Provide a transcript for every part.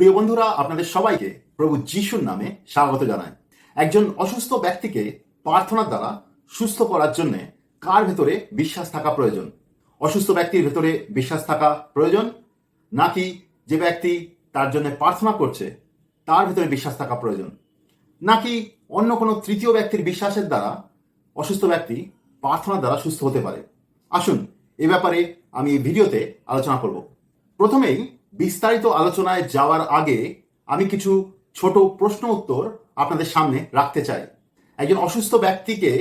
প্রিয় বন্ধুরা, আপনাদের সবাইকে প্রভু যিশুর নামে স্বাগত জানাই। একজন অসুস্থ ব্যক্তিকে প্রার্থনার দ্বারা সুস্থ করার জন্য কার ভেতরে বিশ্বাস থাকা প্রয়োজন? অসুস্থ ব্যক্তির ভেতরে বিশ্বাস থাকা প্রয়োজন? নাকি যে ব্যক্তি তার জন্য প্রার্থনা করছে, তার ভেতরে বিশ্বাস থাকা প্রয়োজন? নাকি অন্য কোনো তৃতীয় ব্যক্তির বিশ্বাসের দ্বারা অসুস্থ ব্যক্তি প্রার্থনার দ্বারা সুস্থ হতে পারে? আসুন, এ ব্যাপারে আমি এই ভিডিওতে আলোচনা করব। প্রথমেই বিস্তারিত আলোচনায় যাওয়ার আগে আমি কিছু ছোট প্রশ্ন উত্তর আপনাদের সামনে রাখতে চাই। একজন অসুস্থ ব্যক্তিকে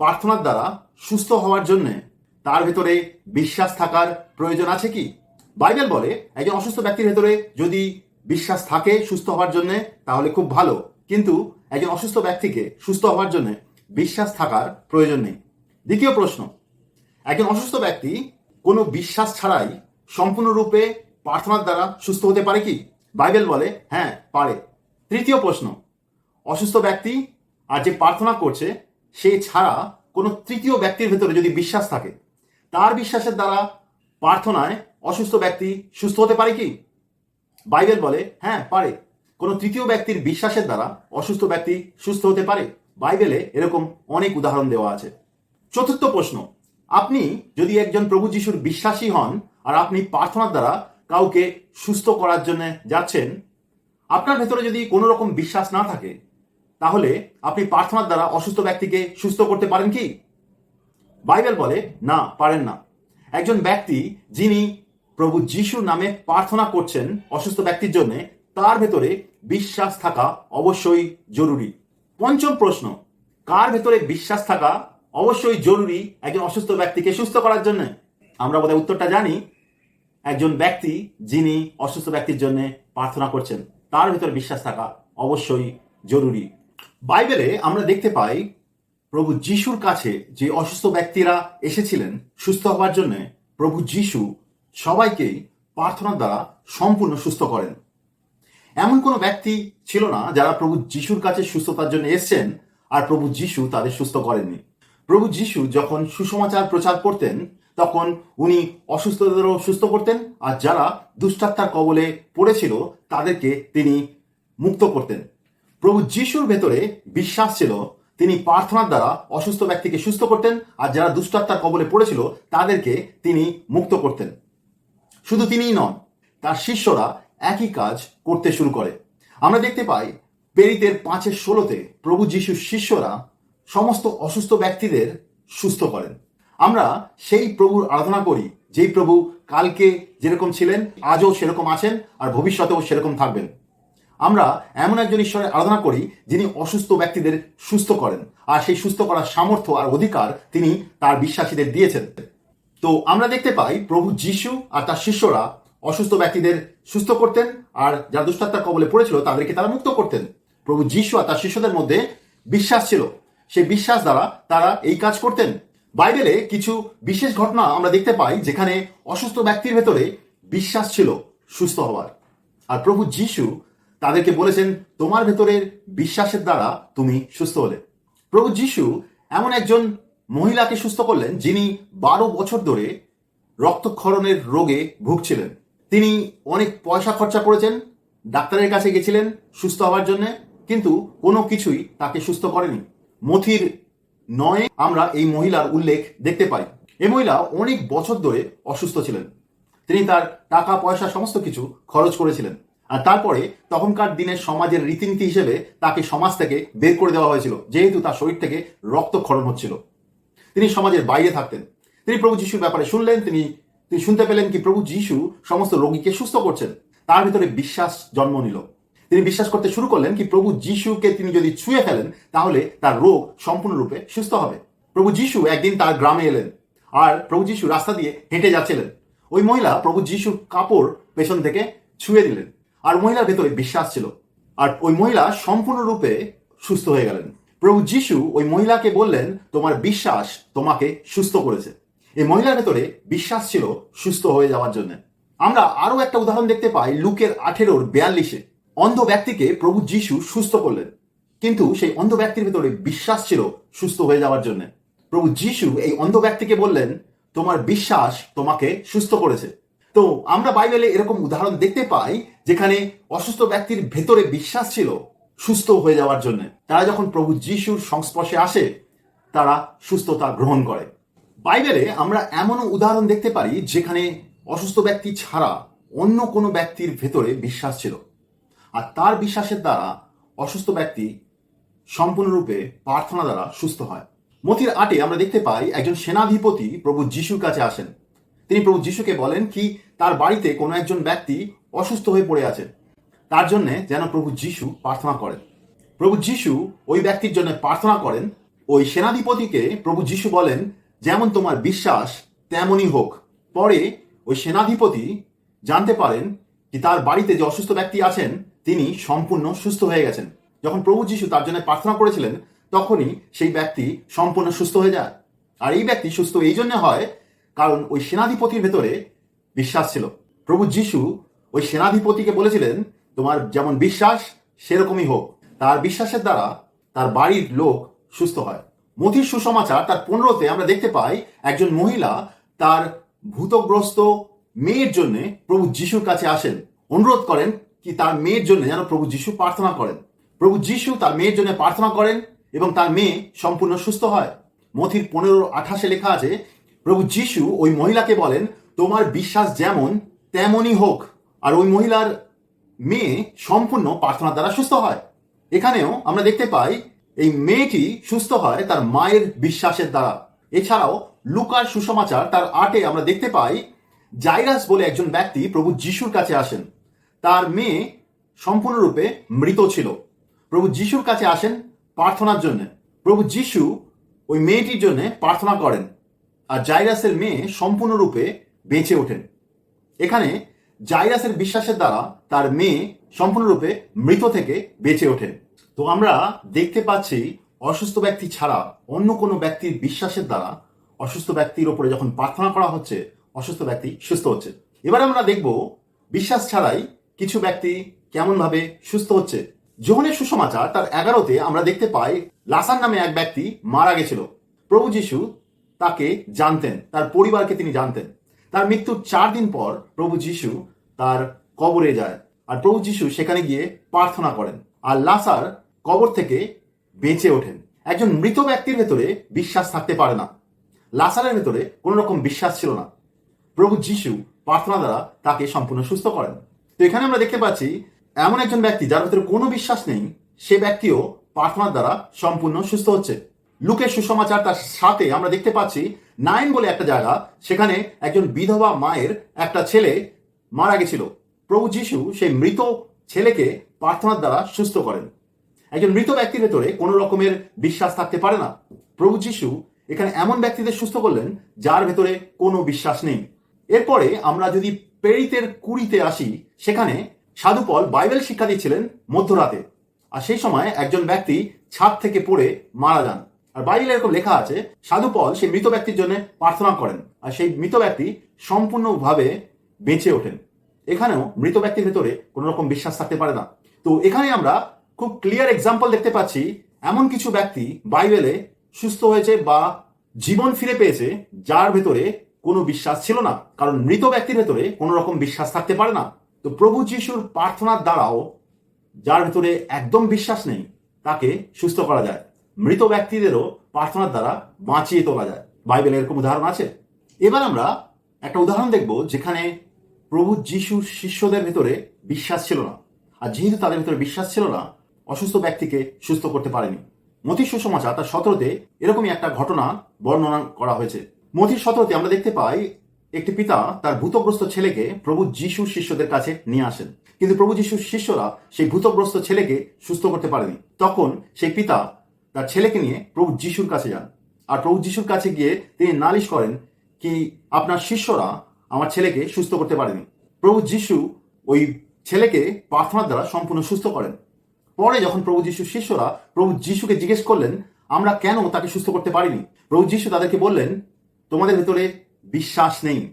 প্রার্থনার দ্বারা সুস্থ হওয়ার জন্য তার ভেতরে বিশ্বাস থাকার প্রয়োজন আছে কি? বাইবেল বলে একজন অসুস্থ ব্যক্তির ভেতরে যদি বিশ্বাস থাকে সুস্থ হওয়ার জন্য, তাহলে খুব ভালো। কিন্তু একজন অসুস্থ ব্যক্তিকে সুস্থ হওয়ার জন্য বিশ্বাস থাকার প্রয়োজন নেই। দ্বিতীয় প্রশ্ন, একজন অসুস্থ ব্যক্তি কোনো বিশ্বাস ছাড়াই সম্পূর্ণরূপে প্রার্থনার দ্বারা সুস্থ হতে পারে কি? বাইবেল বলে হ্যাঁ পারে। তৃতীয় প্রশ্ন, অসুস্থ ব্যক্তি আর যে প্রার্থনা করছে সে ছাড়া কোনো তৃতীয় ব্যক্তির ভেতরে যদি বিশ্বাস থাকে, তার বিশ্বাসের দ্বারা প্রার্থনায় অসুস্থ ব্যক্তি সুস্থ হতে পারে কি? বাইবেল বলে হ্যাঁ পারে। কোনো তৃতীয় ব্যক্তির বিশ্বাসের দ্বারা অসুস্থ ব্যক্তি সুস্থ হতে পারে। বাইবেলে এরকম অনেক উদাহরণ দেওয়া আছে। চতুর্থ প্রশ্ন, আপনি যদি একজন প্রভু যিশুর বিশ্বাসী হন আর আপনি প্রার্থনার দ্বারা কাউকে সুস্থ করার জন্য যাচ্ছেন, আপনার ভেতরে যদি কোনো রকম বিশ্বাস না থাকে, তাহলে আপনি প্রার্থনার দ্বারা অসুস্থ ব্যক্তিকে সুস্থ করতে পারেন কি? বাইবেল বলে, না, পারেন না। একজন ব্যক্তি যিনি প্রভু যিশুর নামে প্রার্থনা করছেন অসুস্থ ব্যক্তির জন্য, তার ভেতরে বিশ্বাস থাকা অবশ্যই জরুরি। পঞ্চম প্রশ্ন, কার ভেতরে বিশ্বাস থাকা অবশ্যই জরুরি একজন অসুস্থ ব্যক্তিকে সুস্থ করার জন্য? আমরা বোধহয় উত্তরটা জানি একজন ব্যক্তি যিনি অসুস্থ ব্যক্তির জন্য প্রার্থনা করছেন, তার ভেতরে বিশ্বাস থাকা অবশ্যই জরুরি। বাইবেলে আমরা দেখতে পাই প্রভু যিশুর কাছে যে অসুস্থ ব্যক্তিরা এসেছিলেন, সুস্থ হওয়ার জন্য প্রভু যিশু সবাইকেই প্রার্থনার দ্বারা সম্পূর্ণ সুস্থ করেন। এমন কোনো ব্যক্তি ছিল না যারা প্রভু যিশুর কাছে সুস্থতার জন্য এসছেন আর প্রভু যিশু তাদের সুস্থ করেননি। প্রভু যিশু যখন সুসমাচার প্রচার করতেন তখন উনি অসুস্থদেরও সুস্থ করতেন আর যারা দুষ্টাত্মার কবলে পড়েছিল, তাদেরকে তিনি মুক্ত করতেন। প্রভু যিশুর ভেতরে বিশ্বাস ছিল, তিনি প্রার্থনার দ্বারা অসুস্থ ব্যক্তিকে সুস্থ করতেন আর যারা দুষ্টাত্মার কবলে পড়েছিল, তাদেরকে তিনি মুক্ত করতেন। শুধু তিনিই নন, তার শিষ্যরা একই কাজ করতে শুরু করে। আমরা দেখতে পাই পেরিতের পাঁচের ষোলোতে প্রভু যিশুর শিষ্যরা সমস্ত অসুস্থ ব্যক্তিদের সুস্থ করেন। আমরা সেই প্রভুর আরাধনা করি, যেই প্রভু কালকে যেরকম ছিলেন, আজও সেরকম আছেন আর ভবিষ্যতেও সেরকম থাকবেন। আমরা এমন একজন ঈশ্বরের আরাধনা করি, যিনি অসুস্থ ব্যক্তিদের সুস্থ করেন আর সেই সুস্থ করার সামর্থ্য আর অধিকার তিনি তার বিশ্বাসীদের দিয়েছেন। তো আমরা দেখতে পাই প্রভু যিশু আর তার শিষ্যরা অসুস্থ ব্যক্তিদের সুস্থ করতেন আর যারা দুষ্টাত্মার কবলে পড়েছিল তাদেরকে তারা মুক্ত করতেন। প্রভু যিশু আর তার শিষ্যদের মধ্যে বিশ্বাস ছিল। সেই বিশ্বাস দ্বারা তারা এই কাজ করতেন। বাইবেলে কিছু বিশেষ ঘটনা আমরা দেখতে পাই যেখানে অসুস্থ ব্যক্তির ভেতরে বিশ্বাস ছিল সুস্থ হওয়ার। আর প্রভু যিশু তাদেরকে বলেছেন, তোমার ভেতরের বিশ্বাসের দ্বারা তুমি সুস্থ হলে। প্রভু যিশু এমন একজন মহিলাকে সুস্থ করলেন যিনি বারো বছর ধরে রক্তক্ষরণের রোগে ভুগছিলেন। তিনি অনেক পয়সা খরচা করেছেন, ডাক্তারের কাছে গেছিলেন সুস্থ হওয়ার জন্য, কিন্তু কোনো কিছুই তাকে সুস্থ করেনি। মথির নয় আমরা এই মহিলার উল্লেখ দেখতে পাই। এই মহিলা অনেক বছর ধরে অসুস্থ ছিলেন। তিনি তার টাকা, পয়সা, সমস্ত কিছু খরচ করেছিলেন। আর তারপরে তখনকার দিনের সমাজের রীতিনীতি হিসেবে তাকে সমাজ থেকে বের করে দেওয়া হয়েছিল, যেহেতু তার শরীর থেকে রক্ত রক্তক্ষরণ হচ্ছিল। তিনি সমাজের বাইরে থাকতেন। তিনি প্রভু যিশুর ব্যাপারে শুনলেন, তিনি তিনি শুনতে পেলেন কি প্রভু যিশু সমস্ত রোগীকে সুস্থ করছেন। তার ভিতরে বিশ্বাস জন্ম নিল। তিনি বিশ্বাস করতে শুরু করলেন কি প্রভু যিশুকে তিনি যদি ছুঁয়ে ফেলেন, তাহলে তার রোগ সম্পূর্ণরূপে সুস্থ হবে। প্রভু যিশু একদিন তার গ্রামে এলেন আর প্রভু যিশু রাস্তা দিয়ে হেঁটে যাচ্ছিলেন। ওই মহিলা প্রভু যিশুর কাপড় পেছন থেকে ছুঁয়ে দিলেন আর মহিলার ভেতরে বিশ্বাস ছিল আর ওই মহিলা সম্পূর্ণরূপে সুস্থ হয়ে গেলেন। প্রভু যিশু ওই মহিলাকে বললেন, তোমার বিশ্বাস তোমাকে সুস্থ করেছে। এই মহিলার ভেতরে বিশ্বাস ছিল সুস্থ হয়ে যাওয়ার জন্য। আমরা আরও একটা উদাহরণ দেখতে পাই, লুকের আঠেরোর বিয়াল্লিশে। অন্ধ ব্যক্তিকে প্রভু যিশু সুস্থ করলেন। কিন্তু সেই অন্ধ ব্যক্তির ভেতরে বিশ্বাস ছিল সুস্থ হয়ে যাওয়ার জন্য। প্রভু যিশু এই অন্ধ ব্যক্তিকে বললেন, তোমার বিশ্বাস তোমাকে সুস্থ করেছে। তো আমরা বাইবেলে এরকম উদাহরণ দেখতে পাই, যেখানে অসুস্থ ব্যক্তির ভেতরে বিশ্বাস ছিল সুস্থ হয়ে যাওয়ার জন্য। তারা যখন প্রভু যিশুর সংস্পর্শে আসে, তারা সুস্থতা গ্রহণ করে। বাইবেলে আমরা এমনও উদাহরণ দেখতে পারি, যেখানে অসুস্থ ব্যক্তি ছাড়া অন্য কোনো ব্যক্তির ভেতরে বিশ্বাস ছিল। আর তার বিশ্বাসের দ্বারা অসুস্থ ব্যক্তি সম্পূর্ণরূপে প্রার্থনা দ্বারা সুস্থ হয়। মতির আটে আমরা দেখতে পাই একজন সেনাধিপতি প্রভু যিশুর কাছে আসেন। তিনি প্রভু যিশুকে বলেন কি, তার বাড়িতে কোনো একজন ব্যক্তি অসুস্থ হয়ে পড়ে আছে। তার জন্য যেন প্রভু যিশু প্রার্থনা করেন। প্রভু যিশু ওই ব্যক্তির জন্য প্রার্থনা করেন। ওই সেনাধিপতিকে প্রভু যিশু বলেন, যেমন তোমার বিশ্বাস, তেমনই হোক। পরে ওই সেনাধিপতি জানতে পারেন কি তার বাড়িতে যে অসুস্থ ব্যক্তি আছেন তিনি সম্পূর্ণ সুস্থ হয়ে গেছেন। যখন প্রভু যিশু তার জন্য প্রার্থনা করেছিলেন, তখনই সেই ব্যক্তি সম্পূর্ণ সুস্থ হয়ে যায়। আর এই ব্যক্তি সুস্থ এই জন্য হয় কারণ ওই সেনাধিপতির ভেতরে বিশ্বাস ছিল। প্রভু যিশু ওই সেনাধিপতিকে বলেছিলেন, তোমার যেমন বিশ্বাস, সেরকমই হোক। তার বিশ্বাসের দ্বারা তার বাড়ির লোক সুস্থ হয়। মথির সুসমাচার তার পনেরোতে আমরা দেখতে পাই, একজন মহিলা তার ভূতগ্রস্ত মেয়ের জন্য প্রভু যিশুর কাছে আসেন। অনুরোধ করেন কি তার মেয়ের জন্য যেন প্রভু যিশু প্রার্থনা করেন। প্রভু যিশু তার মেয়ের জন্য প্রার্থনা করেন এবং তার মেয়ে সম্পূর্ণ সুস্থ হয়। মথির পনেরো আঠাশে লেখা আছে, প্রভু যিশু ওই মহিলাকে বলেন, তোমার বিশ্বাস যেমন তেমনই হোক। আর ওই মহিলার মেয়ে সম্পূর্ণ প্রার্থনার দ্বারা সুস্থ হয়। এখানেও আমরা দেখতে পাই, এই মেয়েটি সুস্থ হয় তার মায়ের বিশ্বাসের দ্বারা। এছাড়াও লুকার সুসমাচার তার আটে আমরা দেখতে পাই, জাইরাস বলে একজন ব্যক্তি প্রভু যিশুর কাছে আসেন। তার মেয়ে সম্পূর্ণরূপে মৃত ছিল। প্রভু যিশুর কাছে আসেন প্রার্থনার জন্য। প্রভু যিশু ওই মেয়েটির জন্য প্রার্থনা করেন আর জাইরাসের মেয়ে সম্পূর্ণরূপে বেঁচে ওঠেন। এখানে জাইরাসের বিশ্বাসের দ্বারা তার মেয়ে সম্পূর্ণরূপে মৃত থেকে বেঁচে ওঠেন। তো আমরা দেখতে পাচ্ছি অসুস্থ ব্যক্তি ছাড়া অন্য কোনো ব্যক্তির বিশ্বাসের দ্বারা অসুস্থ ব্যক্তির ওপরে যখন প্রার্থনা করা হচ্ছে, অসুস্থ ব্যক্তি সুস্থ হচ্ছে। এবার আমরা দেখব, বিশ্বাস ছাড়াই কিছু ব্যক্তি কেমনভাবে সুস্থ হচ্ছে? যোহনের সুসমাচার তার এগারোতে আমরা দেখতে পাই, লাসান নামে এক ব্যক্তি মারা গেছিল। প্রভু যিশু তাকে জানতেন, তার পরিবারকে তিনি জানতেন। তার মৃত্যুর চার দিন পর প্রভু যিশু তার কবরে যায় আর প্রভু যিশু সেখানে গিয়ে প্রার্থনা করেন আর লাসার কবর থেকে বেঁচে ওঠেন। একজন মৃত ব্যক্তির ভেতরে বিশ্বাস থাকতে পারে না। লাসারের ভেতরে কোনো রকম বিশ্বাস ছিল না। প্রভু যিশু প্রার্থনা দ্বারা তাকে সম্পূর্ণ সুস্থ করেন। তো এখানে আমরা দেখতে পাচ্ছি, এমন একজন ব্যক্তি যার ভেতরে কোনো বিশ্বাস নেই, সে ব্যক্তিও প্রার্থনার দ্বারা সম্পূর্ণ সুস্থ হচ্ছে। লুকের সুসমাচার তার সাথে আমরা দেখতে পাচ্ছি নাইন বলে একটা জায়গা, সেখানে একজন বিধবা মায়ের একটা ছেলে মারা গেছিল। প্রভু যিশু সেই মৃত ছেলেকে প্রার্থনার দ্বারা সুস্থ করেন। একজন মৃত ব্যক্তির ভেতরে কোনো রকমের বিশ্বাস থাকতে পারে না। প্রভু যিশু এখানে এমন ব্যক্তিদের সুস্থ করলেন যার ভেতরে কোনো বিশ্বাস নেই। এরপরে আমরা যদি প্রেরিতের কুড়িতে আসি, সেখানে সাধুপল বাইবেল শিক্ষা দিচ্ছিলেন মধ্যরাতে। আর সেই সময় একজন ব্যক্তি ছাদ থেকে পড়ে মারা যান। আর বাইবেলে এরকম লেখা আছে, সাধুপল সেই মৃত ব্যক্তির জন্য প্রার্থনা করেন, আর সেই মৃত ব্যক্তি সম্পূর্ণভাবে বেঁচে ওঠেন। এখানেও মৃত ব্যক্তির ভেতরে কোনো রকম বিশ্বাস থাকতে পারে না। তো এখানে আমরা খুব ক্লিয়ার এক্সাম্পল দেখতে পাচ্ছি, এমন কিছু ব্যক্তি বাইবেলে সুস্থ হয়েছে বা জীবন ফিরে পেয়েছে, যার ভেতরে কোনো বিশ্বাস ছিল না। কারণ মৃত ব্যক্তির ভেতরে কোনো রকম বিশ্বাস থাকতে পারে না। তো প্রভু যিশুর প্রার্থনার দ্বারাও যার ভেতরে একদম বিশ্বাস নেই, তাকে সুস্থ করা যায়। মৃত ব্যক্তিদেরও প্রার্থনার দ্বারা বাঁচিয়ে তোলা যায়। বাইবেলে এরকম উদাহরণ আছে। এবার আমরা একটা উদাহরণ দেখব যেখানে প্রভু যিশুর শিষ্যদের ভেতরে বিশ্বাস ছিল না। আর যেহেতু তাদের ভেতরে বিশ্বাস ছিল না, অসুস্থ ব্যক্তিকে সুস্থ করতে পারেনি। মতি সুসমাচার তার সতেরোতে এরকমই একটা ঘটনা বর্ণনা করা হয়েছে। মতির সতেরোতে আমরা দেখতে পাই, একটি পিতা তার ভূতগ্রস্ত ছেলেকে প্রভু যিশুর শিষ্যদের কাছে নিয়ে আসেন। কিন্তু প্রভু যিশুর শিষ্যরা সেই ভূতগ্রস্ত ছেলেকে সুস্থ করতে পারেনি। তখন সেই পিতা তার ছেলেকে নিয়ে প্রভু যিশুর কাছে যান। আর প্রভু যিশুর কাছে গিয়ে তিনি নালিশ করেন কি, আপনার শিষ্যরা আমার ছেলেকে সুস্থ করতে পারেনি। প্রভু যিশু ওই ছেলেকে প্রার্থনার দ্বারা সম্পূর্ণ সুস্থ করেন। পরে যখন প্রভু যিশুর শিষ্যরা প্রভু যিশুকে জিজ্ঞেস করলেন, আমরা কেন তাকে সুস্থ করতে পারিনি? প্রভু যিশু তাদেরকে বললেন তোমাদের ভেতরে বিশ্বাস নেই।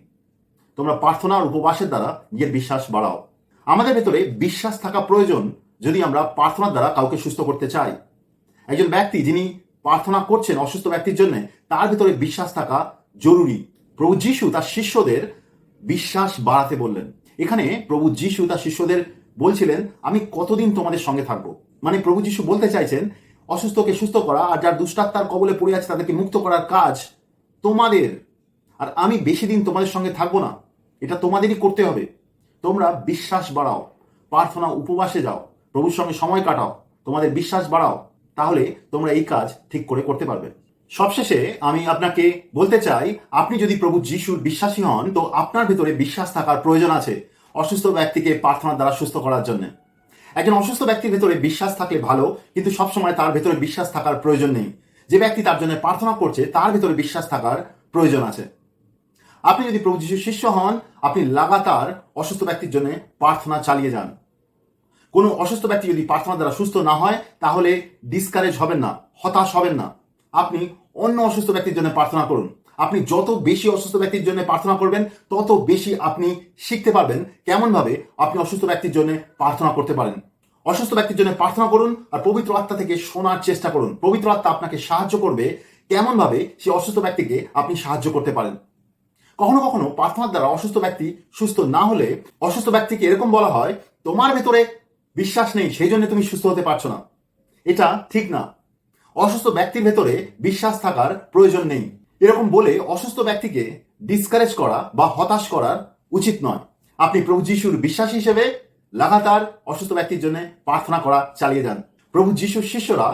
তোমরা প্রার্থনা আর উপবাসের দ্বারা নিজের বিশ্বাস বাড়াও। আমাদের ভেতরে বিশ্বাস থাকা প্রয়োজন যদি আমরা প্রার্থনার দ্বারা কাউকে সুস্থ করতে চাই। একজন ব্যক্তি যিনি প্রার্থনা করছেন অসুস্থ ব্যক্তির জন্য, তার ভেতরে বিশ্বাস থাকা জরুরি। প্রভু যিশু তার শিষ্যদের বিশ্বাস বাড়াতে বললেন। এখানে প্রভু যিশু তার শিষ্যদের বলছিলেন, আমি কতদিন তোমাদের সঙ্গে থাকব? মানে প্রভু যিশু বলতে চাইছেন, অসুস্থকে সুস্থ করা আর যার দুষ্টাত্মার কবলে পড়ে আছে তাদেরকে মুক্ত করার কাজ তোমাদের, আর আমি বেশি দিন তোমাদের সঙ্গে থাকব না। এটা তোমাদেরই করতে হবে। তোমরা বিশ্বাস বাড়াও, প্রার্থনা উপবাসে যাও, প্রভুর সঙ্গে সময় কাটাও, তোমাদের বিশ্বাস বাড়াও, তাহলে তোমরা এই কাজ ঠিক করে করতে পারবে। সবশেষে আমি আপনাকে বলতে চাই, আপনি যদি প্রভু যিশুর বিশ্বাসী হন, তো আপনার ভিতরে বিশ্বাস থাকার প্রয়োজন আছে অসুস্থ ব্যক্তিকে প্রার্থনার দ্বারা সুস্থ করার জন্য। একজন অসুস্থ ব্যক্তির ভেতরে বিশ্বাস থাকলে ভালো, কিন্তু সবসময় তার ভেতরে বিশ্বাস থাকার প্রয়োজন নেই। যে ব্যক্তি তার জন্য প্রার্থনা করছে, তার ভিতরে বিশ্বাস থাকার প্রয়োজন আছে। আপনি যদি প্রভু যিশুর শিষ্য হন, আপনি লাগাতার অসুস্থ ব্যক্তির জন্য প্রার্থনা চালিয়ে যান। কোনো অসুস্থ ব্যক্তি যদি প্রার্থনা দ্বারা সুস্থ না হয়, তাহলে ডিসকারেজ হবেন না, হতাশ হবেন না। আপনি অন্য অসুস্থ ব্যক্তির জন্য প্রার্থনা করুন। আপনি যত বেশি অসুস্থ ব্যক্তির জন্য প্রার্থনা করবেন, তত বেশি আপনি শিখতে পারবেন কেমনভাবে আপনি অসুস্থ ব্যক্তির জন্য প্রার্থনা করতে পারেন। অসুস্থ ব্যক্তির জন্য প্রার্থনা করুন আর পবিত্র আত্মা থেকে শোনার চেষ্টা করুন। পবিত্র আত্মা আপনাকে সাহায্য করবে কেমনভাবে সেই অসুস্থ ব্যক্তিকে আপনি সাহায্য করতে পারেন। কখনো কখনো প্রার্থনার দ্বারা অসুস্থ ব্যক্তি সুস্থ না হলে অসুস্থ ব্যক্তিকে এরকম বলা হয়, তোমার ভেতরে বিশ্বাস নেই, সেই জন্য তুমি সুস্থ হতে পারছ না। এটা ঠিক না। অসুস্থ ব্যক্তির ভেতরে বিশ্বাস থাকার প্রয়োজন নেই। এরকম বলে অসুস্থ ব্যক্তিকে ডিসকারেজ করা বা হতাশ করার উচিত নয়। আপনি প্রভু যিশুর বিশ্বাস হিসেবে লাগাতার অসুস্থ ব্যক্তির জন্য প্রার্থনা করা, চালিয়ে যান। প্রভু যিশুর শিষ্যরা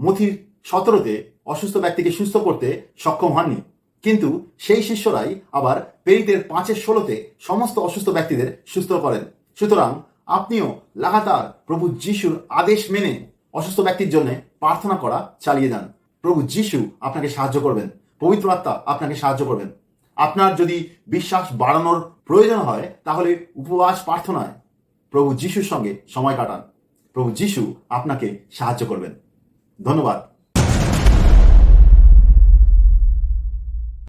মথির সতেরোতে অসুস্থ ব্যক্তিকে সুস্থ করতে সক্ষম হননি। কিন্তু সেই শিষ্যরাই আবার পেরিতের পাঁচের ষোলোতে সমস্ত অসুস্থ ব্যক্তিদের সুস্থ করেন। সুতরাং আপনিও লাগাতার প্রভু যিশুর আদেশ মেনে অসুস্থ ব্যক্তির জন্য প্রার্থনা করা, চালিয়ে যান। প্রভু যিশু আপনাকে সাহায্য করবেন। পবিত্র আত্মা আপনাকে সাহায্য করবেন। আপনার যদি বিশ্বাস বাড়ানোর প্রয়োজন হয়, তাহলে উপবাস প্রার্থনায় প্রভু যিশুর সঙ্গে সময় কাটান। প্রভু যিশু আপনাকে সাহায্য করবেন। ধন্যবাদ।